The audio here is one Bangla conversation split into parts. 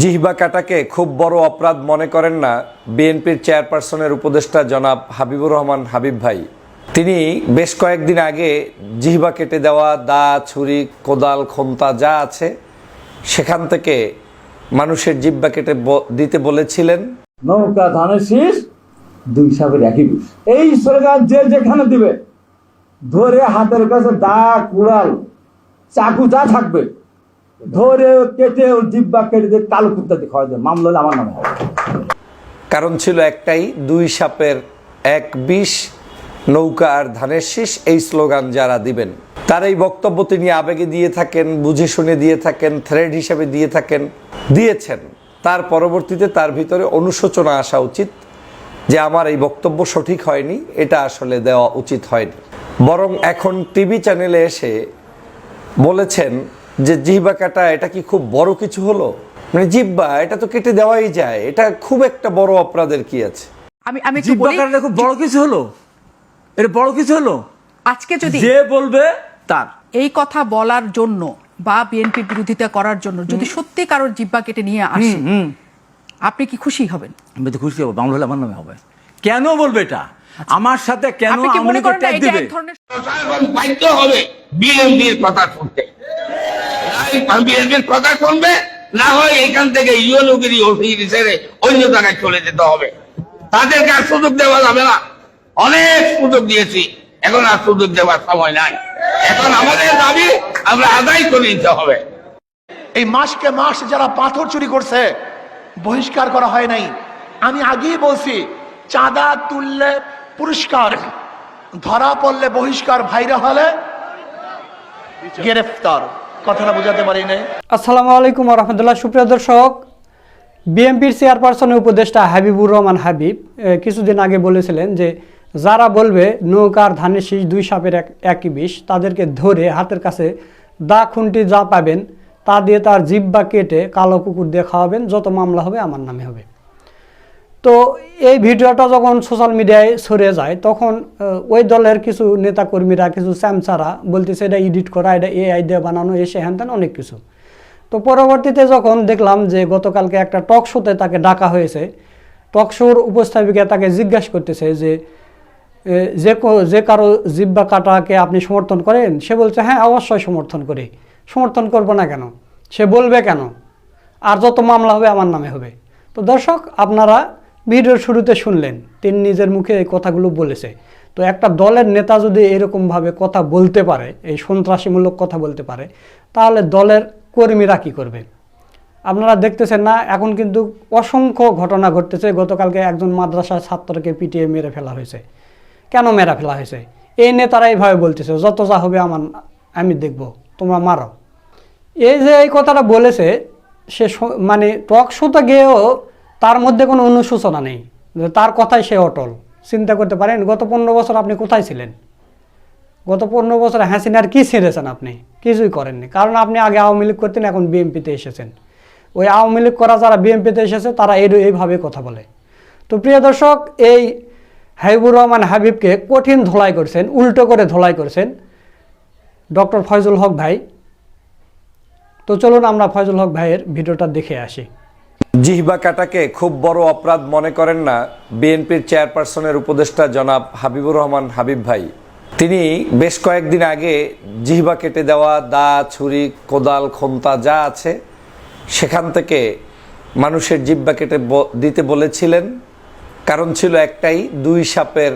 জিহবা কাটাকে খুব বড় অপরাধ মনে করেন না বিএনপির চেয়ারপারসনের উপদেষ্টা জনাব হাবিবুর রহমান হাবিব ভাই। তিনি বেশ কয়েকদিন আগে জিহবা কেটে দেওয়া দা, ছুরি, কোদাল, খন্তা যা আছে, সেখান থেকে মানুষের জিহ্বা কেটে দিতে বলেছিলেন। নৌকা ধানের শীষ, দুই সাপের একই বিষ। এই স্লোগান যে যেখানে দিবে, ধরে হাতের কাছে দা, কুড়াল, চাকু যা থাকবে। ধরে কেটে ওর জিব্বা কেটে দিয়ে কালো কুত্তা দিয়ে খাওয়া দেবে মামলা আমার নামে কারণ ছিল একটাই, দুই সাপের এক বিষ, নৌকা আর ধানের শীষ, এই স্লোগান যারা দিবেন। তার এই বক্তব্য তিনি আবেগে দিয়ে থাকেন, বুঝে শুনে দিয়ে থাকেন থ্রেড হিসাবে দিয়ে থাকেন, দিয়েছেন। তার পরবর্তীতে তার ভিতরে অনুশোচনা আসা উচিত যে আমার এই বক্তব্য সঠিক হয়নি, এটা আসলে দেওয়া উচিত হয়নি। বরং এখন টিভি চ্যানেলে এসে বলেছেন যে জিহ্বা কাটা এটা কি খুব বড় কিছু হলো? মানে জিহ্বা এটা তো কেটে দেওয়াই যায়। এটা খুব একটা বড় অপরাধের কি আছে? আমি আমি একটু বলি। কাটাটা খুব বড় কিছু হলো? এটা বড় কিছু হলো? আজকে যদি যে বলবে তার। এই কথা বলার জন্য বা বিএনপির বিরোধিতা করার জন্য যদি সত্যি কারোর জিব্বা কেটে নিয়ে আসে আপনি কি খুশি হবেন? আমি তো খুশি হব বাংলা হলে আমার নামে হবে। কেন বলবে এটা? আমার সাথে কেন আপনি কি মনে লীগের করেন না ট্যাগ দিবে? এক ধরনের প্রশাসন বাধ্য হবে বিএনপির কথা শুনতে। বিএনপির কথা শুনবে না হয় এখান থেকে ইউএনওগিরি ওসিগিরি ছেড়ে অন্য জায়গায় চলে যেতে হবে। তাদেরকে আর সুযোগ দেওয়া যাবে না। অনেক সুযোগ দিয়েছি, এখন আর সুযোগ দেওয়ার সময় নাই। এখন আমাদের দাবি, আমরা আদায় করে নিতে হবে। এই মাসকে মাস যারা পাথর চুরি করছে, বহিষ্কার করা হয় নাই। আমি আগেই বলছি, চাঁদা তুললে পুরস্কার, ধরা পড়লে বহিষ্কার ভাইরা হলে গ্রেফতার। কথাটা বোঝাতে পারি নাই। আসসালামু আলাইকুম রহমতুল্লাহ। সুপ্রিয় দর্শক, বিএনপির চেয়ারপারসনের উপদেষ্টা হাবিবুর রহমান হাবিব কিছুদিন আগে বলেছিলেন যে যারা বলবে নৌকার ধানের শীষ দুই সাপের এক, একই বিষ, তাদেরকে ধরে হাতের কাছে দা খুন্টি যা পাবেন, তা দিয়ে তার জিব্বা কেটে কালো কুকুর দিয়ে খাওয়াবেন, যত মামলা হবে আমার নামে হবে। তো এই ভিডিওটা যখন সোশ্যাল মিডিয়ায় ছড়িয়ে যায়, তখন ওই দলের কিছু নেতাকর্মীরা, কিছু স্যামসারা বলতেছে, এটা এডিট করা, এটা এআই দিয়ে বানানো, এসে হ্যান ত্যান অনেক কিছু। তো পরবর্তীতে যখন দেখলাম যে গতকালকে একটা টক শোতে তাকে ডাকা হয়েছে টক শোর উপস্থাপিকা তাকে জিজ্ঞাসা করতেছে যে যে যে কারও জিব্বা কাটাকে আপনি সমর্থন করেন? সে বলছে হ্যাঁ অবশ্যই সমর্থন করি। সমর্থন করব না কেন? সে বলবে কেন? আর যত মামলা হবে, আমার নামে হবে। তো দর্শক, আপনারা ভিডিওর শুরুতে শুনলেন, তিনি নিজের মুখে এই কথাগুলো বলেছে। তো একটা দলের নেতা যদি এরকমভাবে কথা বলতে পারে, এই সন্ত্রাসীমূলক কথা বলতে পারে, তাহলে দলের কর্মীরা কী করবে? আপনারা দেখতেছেন না, এখন কিন্তু অসংখ্য ঘটনা ঘটতেছে। গতকালকে একজন মাদ্রাসার ছাত্রকে পিটিয়ে মেরে ফেলা হয়েছে। কেন মেরে ফেলা হয়েছে? এই নেতারা এইভাবে বলতেছে, যত যা হবে আমার, আমি দেখব, তোমরা মারো। এই যে এই কথাটা বলেছে, সে মানে টক শোতে গিয়েও তার মধ্যে কোনো অনুশোচনা নেই। তার কথাই সে অটল। চিন্তা করতে পারেন, গত পনেরো বছর আপনি কোথায় ছিলেন? গত পনেরো বছর হাসিনার কি ছেড়েছেন আপনি? কিছুই করেননি। কারণ আপনি আগে আওয়ামী লীগ করতেন, এখন বিএনপিতে এসেছেন। ওই আওয়ামী লীগ করা যারা বিএনপিতে এসেছে, তারা এই এইভাবে কথা বলে। তো প্রিয় দর্শক, এই হাবিবুর রহমান হাবিবকে কঠিন ধোলাই করছেন, উল্টো করে ধোলাই করছেন ডক্টর ফয়জুল হক ভাই। তো চলুন আমরা ফয়জুল হক ভাইয়ের ভিডিওটা দেখে আসি। জিহ্বা কাটাকে খুব বড় অপরাধ মনে করেন না বিএনপির চেয়ারপারসনের উপদেষ্টা জনাব হাবিবুর রহমান হাবিব ভাই। তিনি বেশ কয়েকদিন আগে জিহ্বা কেটে দেওয়া দা, ছুরি, কোদাল, খন্তা যা আছে, সেখান থেকে মানুষের জিহ্বা কেটে দিতে বলেছিলেন। কারণ ছিল একটাই, দুই সাপের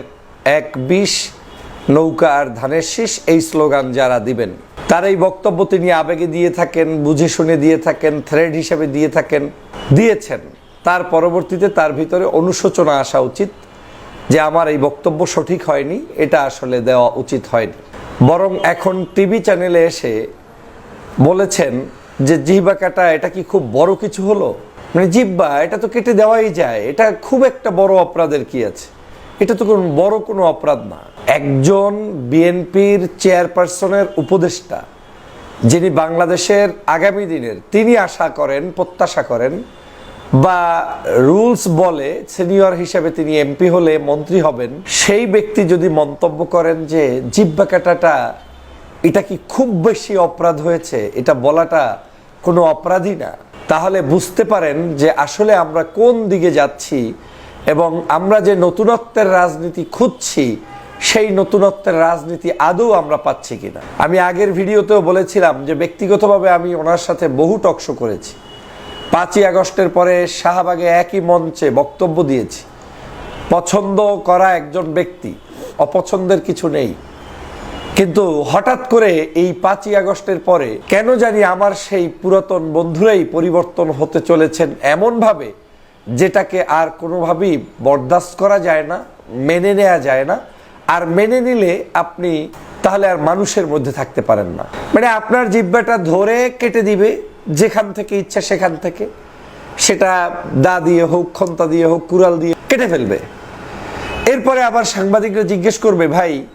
এক বিষ। নৌকা আর ধানের শীষ এই স্লোগান যারা দিবেন। তার এই বক্তব্য তিনি আবেগে দিয়ে থাকেন, বুঝে শুনে দিয়ে থাকেন থ্রেড হিসেবে দিয়ে থাকেন, দিয়েছেন। তার পরবর্তীতে তার ভিতরে অনুশোচনা আসা উচিত যে আমার এই বক্তব্য সঠিক হয়নি, এটা আসলে দেওয়া উচিত হয়নি। বরং এখন টিভি চ্যানেলে এসে বলেছেন যে, জিহ্বা কাটা, এটা কি খুব বড় কিছু হলো? মানে জিহ্বা, এটা তো কেটে দেওয়াই যায়, এটা খুব একটা বড় অপরাধের কি আছে? এটা তো কোনো বড় কোনো অপরাধ না। একজন বিএনপির চেয়ারপারসনের উপদেষ্টা, যিনি বাংলাদেশের আগামী দিনের, তিনি আশা করেন, প্রত্যাশা করেন, বা রুলস বলে সিনিয়র হিসেবে তিনি এমপি হলে মন্ত্রী হবেন, সেই ব্যক্তি যদি মন্তব্য করেন যে জিব্বা কাটাটা, এটা কি খুব বেশি অপরাধ হয়েছে, এটা বলাটা কোনো অপরাধী না, তাহলে বুঝতে পারেন যে আসলে আমরা কোন দিকে যাচ্ছি এবং আমরা যে নতুনত্বের রাজনীতি খুঁজছি, সেই নতুনত্বের রাজনীতি আদৌ আমরা পাচ্ছি কিনা। আমি আগের ভিডিওতেও বলেছিলাম যে ব্যক্তিগতভাবে আমি ওনার সাথে বহু টকশো করেছি। পাঁচই আগস্টের পরে শাহবাগে একই মঞ্চে বক্তব্য দিয়েছি। পছন্দ করা একজন ব্যক্তি, অপছন্দের কিছু নেই। কিন্তু হঠাৎ করে এই পাঁচই আগস্টের পরে কেন জানি আমার সেই পুরাতন বন্ধুরাই পরিবর্তন হতে চলেছেন এমনভাবে যেটাকে আর কোনোভাবেই বরদাস্ত করা যায় না, মেনে নেওয়া যায় না। আর মেনে নিলে আপনি তাহলে আর মানুষের মধ্যে থাকতে পারেন না। মানে আপনার জিব্বাটা ধরে কেটে দিবে, যেখান থেকে ইচ্ছা সেখান থেকে। সেটা দা দিয়ে হোক খন্তা দিয়ে হোক, কুড়াল দিয়ে কেটে ফেলবে। এরপরে আবার সাংবাদিকরা জিজ্ঞেস করবে, ভাই,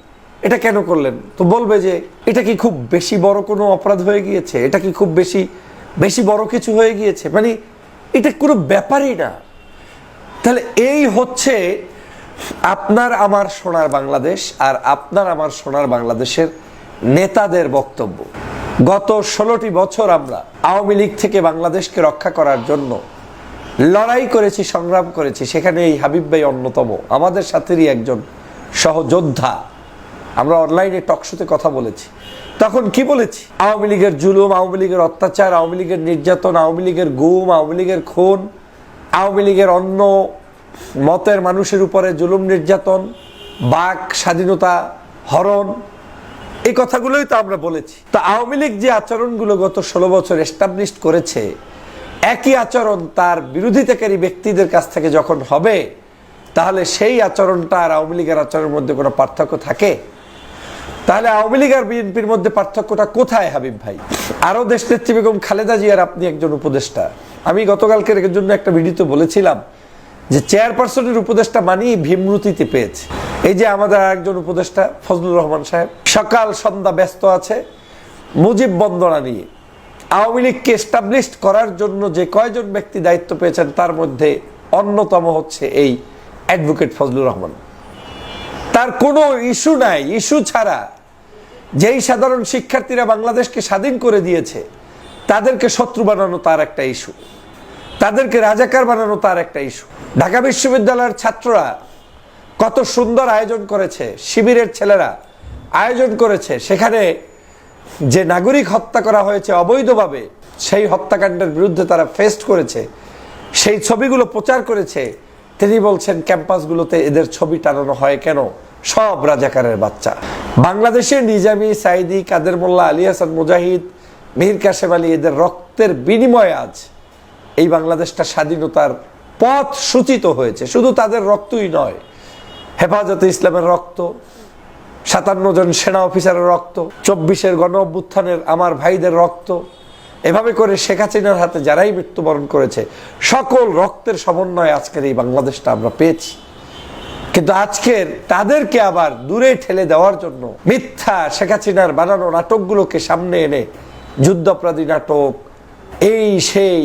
এটা কেন করলেন? তো বলবে যে, এটা কি খুব বেশি বড় কোনো অপরাধ হয়ে গিয়েছে? এটা কি খুব বেশি বেশি বড় কিছু হয়ে গিয়েছে? মানে এটা কোনো ব্যাপারই না। তাহলে এই হচ্ছে আপনার আমার সোনার বাংলাদেশ আর আপনার আমার সোনার বাংলাদেশের নেতাদের বক্তব্য। গত ষোলোটি বছর আমরা আওয়ামী লীগ থেকে বাংলাদেশকে রক্ষা করার জন্য লড়াই করেছি, সংগ্রাম করেছি। সেখানে এই হাবিব ভাই অন্যতম, আমাদের সাথেরই একজন সহযোদ্ধা। আমরা অনলাইনে টকশোতে কথা বলেছি। তখন কি বলেছি? আওয়ামী লীগের জুলুম, আওয়ামী লীগের অত্যাচার, আওয়ামী লীগের নির্যাতন, আওয়ামী লীগের গুম, আওয়ামী লীগের খুন, আওয়ামী লীগের অন্য মতের মানুষের উপরে জুলুম, নির্যাতন, বাক, স্বাধীনতা, হরণ, এই কথাগুলোই তো আমরা বলেছি। তো আওয়ামী লীগ যে আচরণগুলো গত ষোলো বছর এস্টাবলিশ করেছে, একই আচরণ তার বিরোধিতাকারী ব্যক্তিদের কাছ থেকে যখন হবে, তাহলে সেই আচরণটা আর আওয়ামী লীগের আচরণের মধ্যে কোনো পার্থক্য থাকে? তাহলে আওয়ামী লীগ আর বিএনপির মধ্যে পার্থক্যটা কোথায়, হাবিব ভাই? আরও দেশনেত্রী বেগম খালেদা জিয়ার আপনি একজন উপদেষ্টা। আমি গতকালকের এর জন্য একটা ভিডিওতে বলেছিলাম যে চেয়ারপারসনের উপদেষ্টা মানেই ভীমরুতিতে পেয়েছে। এই যে আমাদের আরেকজন উপদেষ্টা, ফজলুর রহমান সাহেব, সকাল সন্ধ্যা ব্যস্ত আছে, মুজিব বন্দনা নিয়ে। আওয়ামী লীগকে এস্টাবলিশ করার জন্য যে কয়জন ব্যক্তি দায়িত্ব পেয়েছেন, তার মধ্যে অন্যতম হচ্ছে এই অ্যাডভোকেট ফজলুর রহমান। তার কোনো ইস্যু নাই, ইস্যু ছাড়া যেই সাধারণ শিক্ষার্থীরা বাংলাদেশকে স্বাধীন করে দিয়েছে, তাদেরকে শত্রু বানানো তার একটা ইস্যু। তাদেরকে রাজাকার বানানো তার একটা ইস্যু। ঢাকা বিশ্ববিদ্যালয়ের ছাত্ররা কত সুন্দর আয়োজন করেছে, শিবিরের ছেলেরা আয়োজন করেছে। সেখানে যে নাগরিক হত্যা করা হয়েছে অবৈধভাবে, সেই হত্যাকাণ্ডের বিরুদ্ধে তারা ফেস্ট করেছে। সেই ছবিগুলো প্রচার করেছে। তিনি বলছেন, ক্যাম্পাসগুলোতে এদের ছবি টানানো হয় কেন? সব রাজাকারের বাচ্চা। বাংলাদেশে নিজামি সাইদি কাদের মোল্লা, আলী হাসান মুজাহিদ মিহির কাশেম আলী এদের রক্তের বিনিময়ে আজ এই বাংলাদেশটা স্বাধীনতার পথ সূচিত হয়েছে। শুধু তাদের রক্তই নয়, হেফাজতে ইসলামের রক্ত, সাতান্ন জন সেনা অফিসারের রক্ত, চব্বিশের গণ অভ্যুত্থানের আমার ভাইদের রক্ত এভাবে করে শেখ হাসিনার হাতে যারাই মৃত্যুবরণ করেছে, সকল রক্তের সমন্বয়ে আজকের এই বাংলাদেশটা আমরা পেয়েছি। কিন্তু আজকের তাদেরকে আবার দূরে ঠেলে দেওয়ার জন্য মিথ্যা শেখ হাসিনার বানানো নাটকগুলোকে সামনে এনে যুদ্ধাপরাধী নাটক, এই সেই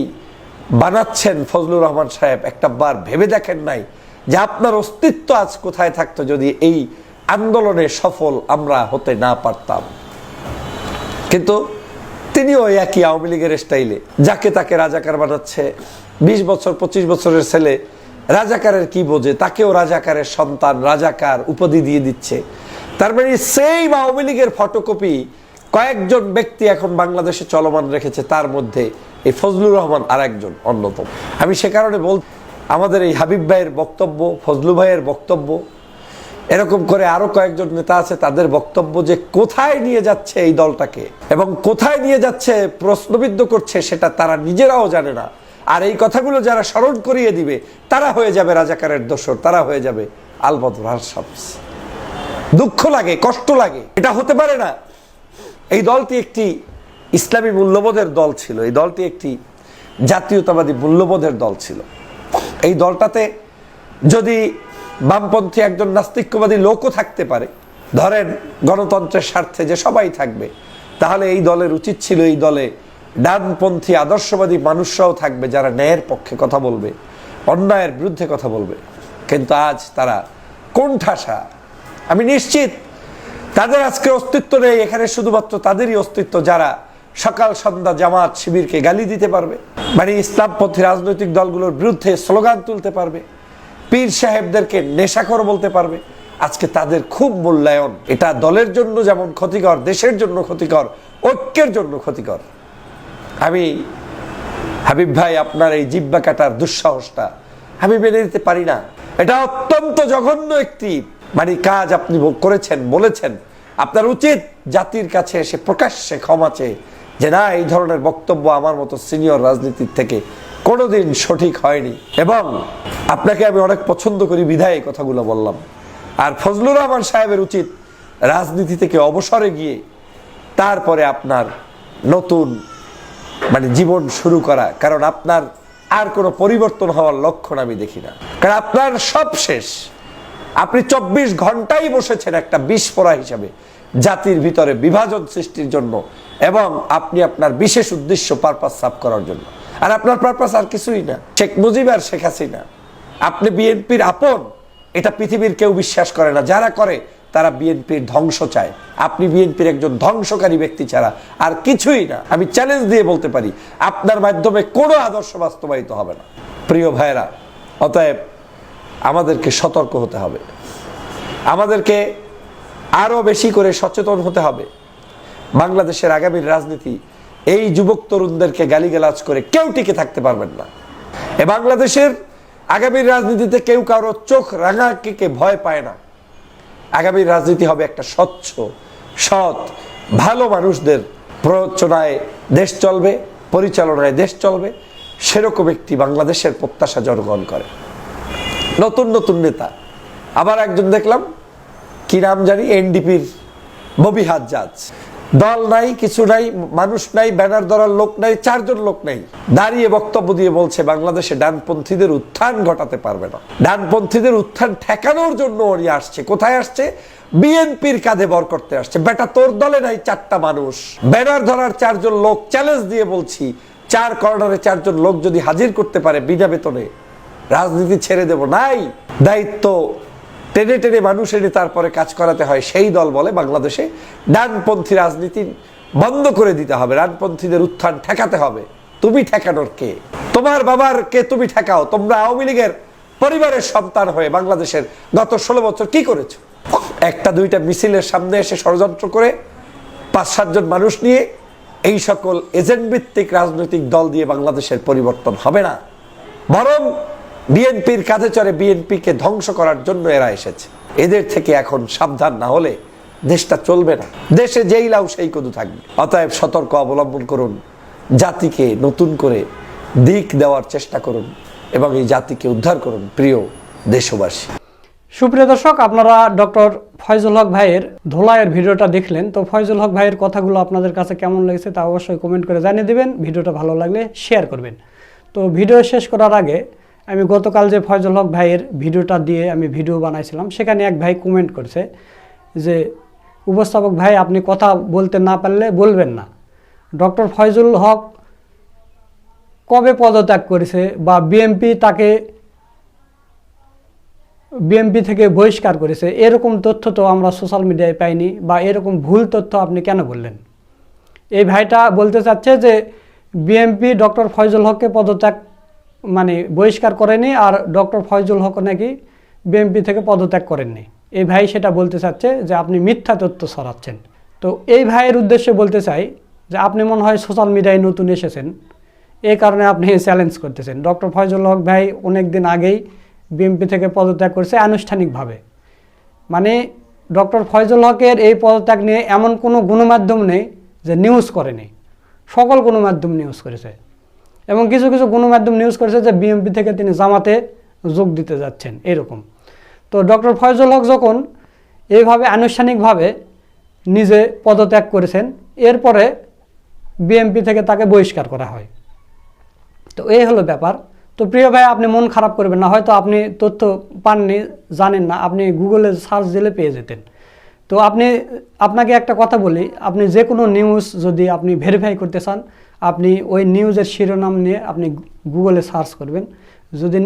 বানাচ্ছেন ফজলুর রহমান সাহেব। একটা বার ভেবে দেখেন নাই যে আপনার অস্তিত্ব আজ কোথায় থাকতো যদি এই আন্দোলনে সফল আমরা হতে না পারতাম। কিন্তু তিনিও একই আওয়ামী লীগের স্টাইলে যাকে তাকে রাজাকার বানাচ্ছে, বিশ বছর, পঁচিশ বছরের ছেলে, রাজাকারের কি বোঝে? তাকেও রাজাকারের সন্তান, রাজাকার উপাধি দিয়ে দিচ্ছে। তার মানে সেই আওয়ামী লীগের ফটোকপি কয়েকজন ব্যক্তি এখন বাংলাদেশে চলমান রেখেছে, তার মধ্যে এই ফজলুর রহমান আর একজন অন্যতম। আমি সে কারণে বল আমাদের এই হাবিব ভাইয়ের বক্তব্য, ফজলু ভাইয়ের বক্তব্য এরকম করে আরও কয়েকজন নেতা আছে, তাদের বক্তব্য যে কোথায় নিয়ে যাচ্ছে এই দলটাকে এবং কোথায় নিয়ে যাচ্ছে, প্রশ্নবিদ্ধ করছে, সেটা তারা নিজেরাও জানে না। আর এই কথাগুলো যারা স্মরণ করিয়ে দিবে, তারা হয়ে যাবে রাজাকারের দোসর তারা হয়ে যাবে আলবদর শামস। দুঃখ লাগে, কষ্ট লাগে, এটা হতে পারে না। এই দলটি একটি ইসলামী মূল্যবোধের দল ছিল, এই দলটি একটি জাতীয়তাবাদী মূল্যবোধের দল ছিল। এই দলটাতে যদি বামপন্থী একজন নাস্তিক্যবাদী লোকও থাকতে পারে। ধরেন, গণতন্ত্রের স্বার্থে যে সবাই থাকবে, তাহলে এই দলের উচিত ছিল এই দলে ডানপন্থী আদর্শবাদী মানুষরাও থাকবে যারা ন্যায়ের পক্ষে কথা বলবে, অন্যায়ের বিরুদ্ধে কথা বলবে। কিন্তু আজ তারা কোণঠাসা। আমি নিশ্চিত তাদের আজকে অস্তিত্ব নেই, এখানে শুধুমাত্র তাদেরই অস্তিত্ব যারা সকাল সন্ধ্যা জামাত শিবিরকে গালি দিতে পারবে মানে ইসলামপন্থী রাজনৈতিক দলগুলোর বিরুদ্ধে স্লোগান তুলতে পারবে। পীর সাহেবদেরকে নেশাখর বলতে পারবে। আজকে তাদের খুব মূল্যায়ন। এটা দলের জন্য যেমন ক্ষতিকর, দেশের জন্য ক্ষতিকর, ঐক্যের জন্য ক্ষতিকর। আমি হাবিব ভাই, আপনার এই জিব্বা কাটার দুঃসাহসটা আমি মেনে নিতে পারি না। এটা অত্যন্ত জঘন্য একটি মানে কাজ আপনি করেছেন, বলেছেন। আপনার উচিত জাতির কাছে এসে প্রকাশ্যে ক্ষমা চেয়ে যে না, এই ধরনের বক্তব্য আমার মতো সিনিয়র রাজনীতির থেকে কোনোদিন সঠিক হয়নি। এবং আপনাকে আমি অনেক পছন্দ করি বিধায় কথাগুলো বললাম। আর ফজলুর রহমান সাহেবের উচিত রাজনীতি থেকে অবসরে গিয়ে তারপরে আপনার নতুন মানে জীবন শুরু করা। কারণ আপনার আর কোনো পরিবর্তন হওয়ার লক্ষণ আমি দেখি না। কারণ আপনার সব শেষ। আপনি চব্বিশ ঘন্টাই বসেছেন একটা বিস্ফোরা হিসাবে জাতির ভিতরে বিভাজন সৃষ্টির জন্য এবং আপনি আপনার বিশেষ উদ্দেশ্য পারপাস সাফ করার জন্য। আর আপনার পারপাস আর কিছুই না। শেখ মুজিব আর শেখ হাসিনা। আপনি বিএনপির আপন, এটা পৃথিবীর কেউ বিশ্বাস করে না। যারা করে, তারা বিএনপির ধ্বংস চায়। আপনি বিএনপির একজন ধ্বংসকারী ব্যক্তি ছাড়া আর কিছুই না। আমি চ্যালেঞ্জ দিয়ে বলতে পারি, আপনার মাধ্যমে কোনো আদর্শ বাস্তবায়িত হবে না। প্রিয় ভাইরা অতএব আমাদেরকে সতর্ক হতে হবে। আমাদেরকে আরও বেশি করে সচেতন হতে হবে। বাংলাদেশের আগামীর রাজনীতি এই যুবক তরুণদেরকে গালিগালাজ করে কেউ টিকে থাকতে পারবেন না। এ বাংলাদেশের আগামীর রাজনীতিতে কেউ কারও চোখ রাঙাকে ভয় পায় না। আগামীর রাজনীতি হবে একটা স্বচ্ছ, সৎ, ভালো মানুষদের প্ররোচনায় দেশ চলবে, পরিচালনায় দেশ চলবে। সেরকম একটি বাংলাদেশের প্রত্যাশা জনগণ করে। নতুন নতুন নেতা। আবার একজন দেখলাম, কি নাম জানি, এনডিপির ববি হাজ্জাজ। দল নাই, কিছু নাই, মানুষ নাই, ব্যানার ধরার লোক নাই, চারজন লোক নাই। দাঁড়িয়ে বক্তব্য দিয়ে বলছে, বাংলাদেশে ডানপন্থীদের উত্থান ঘটাতে পারবে না। ডানপন্থীদের উত্থান ঠেকানোর জন্য উনি আসছে। কোথায় আসছে? বিএনপির কাঁধে বর করতে আসছে। বেটা, তোর দলে নাই চারটা মানুষ। ব্যানার ধরার চারজন লোক চ্যালেঞ্জ দিয়ে বলছি, চার কর্নারে চারজন লোক যদি হাজির করতে পারে, বিনা বেতনে, রাজনীতি ছেড়ে দেব। নাই, দায়িত্ব টেনে টেনে মানুষ এনে তারপরে কাজ করাতে হয়, সেই দল বলে বাংলাদেশে। ডানপন্থী রাজনীতি বন্ধ করে দিতে হবে, ডানপন্থীদের উত্থান ঠেকাতে হবে। তুমি ঠেকানোর কে? তোমার বাবার কে তুমি ঠেকাও? তোমরা আওয়ামী লীগের পরিবারের সন্তান হয়ে বাংলাদেশের গত ষোলো বছর কি করেছ? একটা দুইটা মিছিলের সামনে এসে ষড়যন্ত্র করে পাঁচ সাতজন মানুষ নিয়ে এই সকল এজেন্ট ভিত্তিক রাজনৈতিক দল দিয়ে বাংলাদেশের পরিবর্তন হবে না। বরং বিএনপির কাঁধে চড়ে বিএনপিকে ধ্বংস করার জন্য এরা এসেছে। এদের থেকে এখন সাবধান না হলে দেশটা চলবে না। দেশে যেই লাউ সেই কদু থাকবে। অতএব সতর্ক অবলম্বন করুন। জাতিকে নতুন করে দিক দেওয়ার চেষ্টা করুন এবং এই জাতিকে উদ্ধার করুন, প্রিয় দেশবাসী। সুপ্রিয় দর্শক, আপনারা ডক্টর ফয়জুল হক ভাইয়ের ধোলাইয়ের ভিডিওটা দেখলেন। তো ফয়জুল হক ভাইয়ের কথাগুলো আপনাদের কাছে কেমন লেগেছে তা অবশ্যই কমেন্ট করে জানিয়ে দেবেন। ভিডিওটা ভালো লাগলে শেয়ার করবেন। তো ভিডিও শেষ করার আগে আমি গতকাল যে ফয়জল হক ভাইয়ের ভিডিওটা দিয়ে আমি ভিডিও বানাইছিলাম, সেখানে এক ভাই কমেন্ট করেছে যে, উপস্থাপক ভাই, আপনি কথা বলতে না পারলে বলবেন না। ডক্টর ফয়জুল হক কবে পদত্যাগ করেছে বা বিএমপি তাকে বিএমপি থেকে বহিষ্কার করেছে, এরকম তথ্য তো আমরা সোশ্যাল মিডিয়ায় পাইনি বা এরকম ভুল তথ্য আপনি কেন বললেন? এই ভাইটা বলতে চাচ্ছে যে বিএমপি ডক্টর ফয়জুল হককে পদত্যাগ মানে বহিষ্কার করেনি আর ডক্টর ফয়জুল হক নাকি বিএমপি থেকে পদত্যাগ করেননি। এই ভাই সেটা বলতে চাচ্ছে যে আপনি মিথ্যা তথ্য ছড়াচ্ছেন। তো এই ভাইয়ের উদ্দেশ্যে বলতে চাই যে আপনি মনে হয় সোশ্যাল মিডিয়ায় নতুন এসেছেন। এই কারণে আপনি চ্যালেঞ্জ করতেছেন। ডক্টর ফয়জুল হক ভাই অনেক দিন আগেই বিএমপি থেকে পদত্যাগ করেছে আনুষ্ঠানিকভাবে। মানে ডক্টর ফয়জুল হকের এই পদত্যাগ নিয়ে এমন কোনো গণমাধ্যম নেই যে নিউজ করেনি। সকল গণমাধ্যম নিউজ করেছে। এবং কিছু কিছু গণমাধ্যম নিউজ করেছে যে বিএমপি থেকে তিনি জামাতে যোগ দিতে যাচ্ছেন, এরকম। তো ডক্টর ফয়জুল হক যখন এইভাবে আনুষ্ঠানিকভাবে নিজে পদত্যাগ করেছেন, এরপরে বিএমপি থেকে তাকে বহিষ্কার করা হয়। তো এই হলো ব্যাপার। তো প্রিয় ভাই, আপনি মন খারাপ করবেন না, হয়তো আপনি তথ্য পাননি, জানেন না, আপনি গুগলে সার্চ দিলে পেয়ে যেতেন। তো আপনি, আপনাকে একটা কথা বলি, আপনি যে কোনো নিউজ যদি আপনি ভেরিফাই করতে চান আপনি ওই নিউজের শিরোনাম নিয়ে আপনি গুগলে সার্চ করবেন। যদি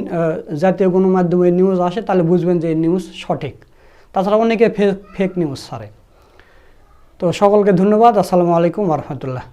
জাতীয় গণমাধ্যমে নিউজ আসে, তাহলে বুঝবেন যে এই নিউজ সঠিক। তাছাড়া অনেকে ফেক নিউজ ছাড়ে। তো সকলকে ধন্যবাদ। আসসালামু আলাইকুম রহমতুল্লাহ।